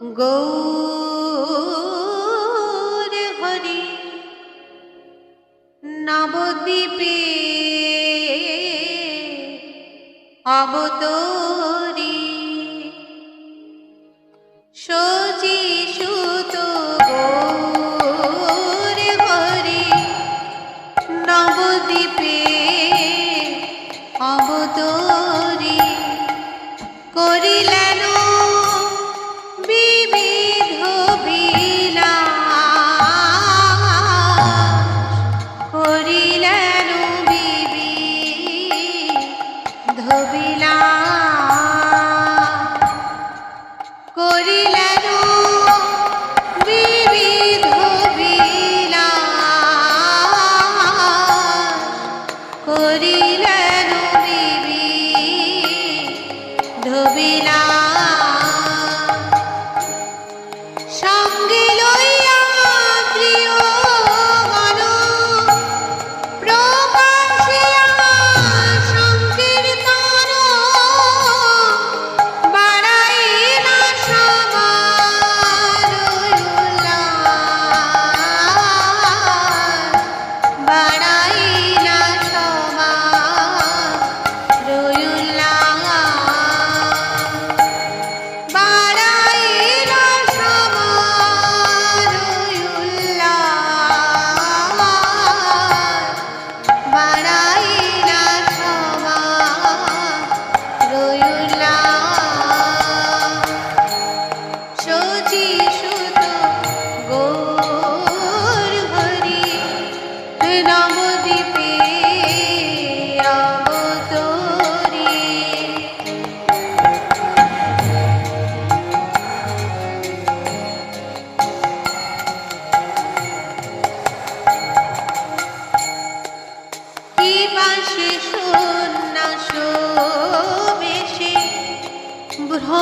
গৌর হরি নবদ্বীপে অবতর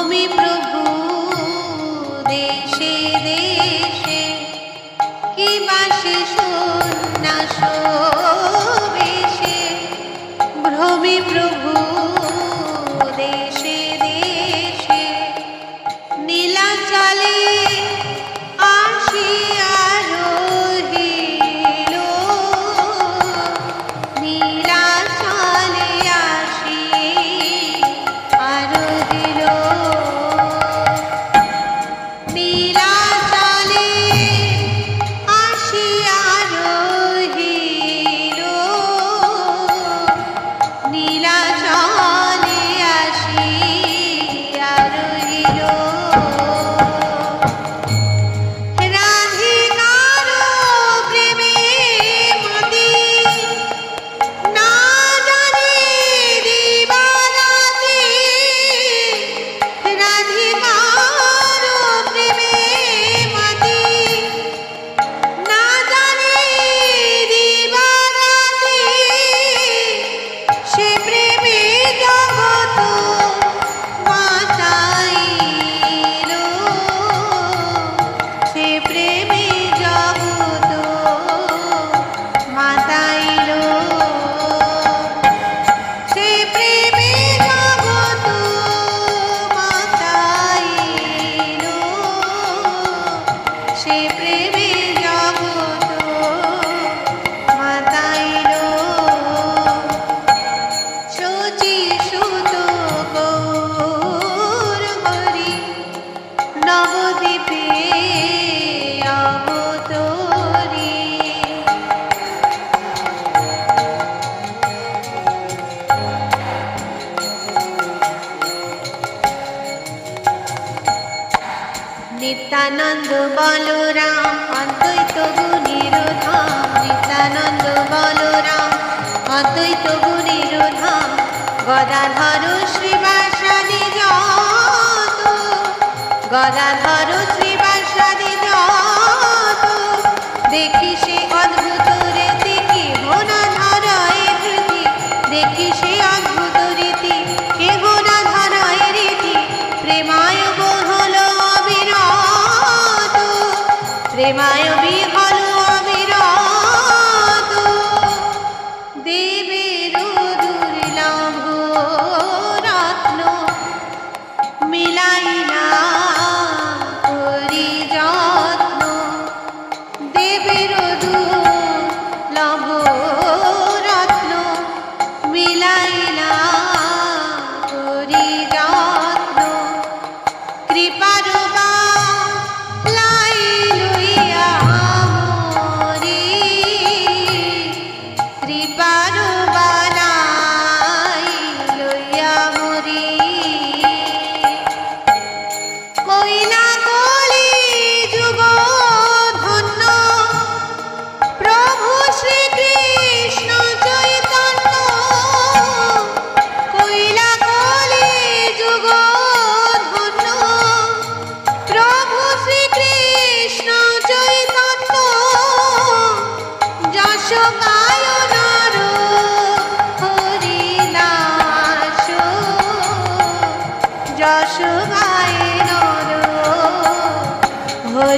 তুমি প্রভু দেশে দেশে কি বাসে নিত্যানন্দ বলরাম, অদ্বৈত গুণের ধাম নিত্যানন্দ বলরাম, অদ্বৈত গুণের ধাম গদাধর শ্রীবাসাদি যত, গদাধর শ্রীবাসাদি যত, দেখি সে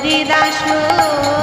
হরি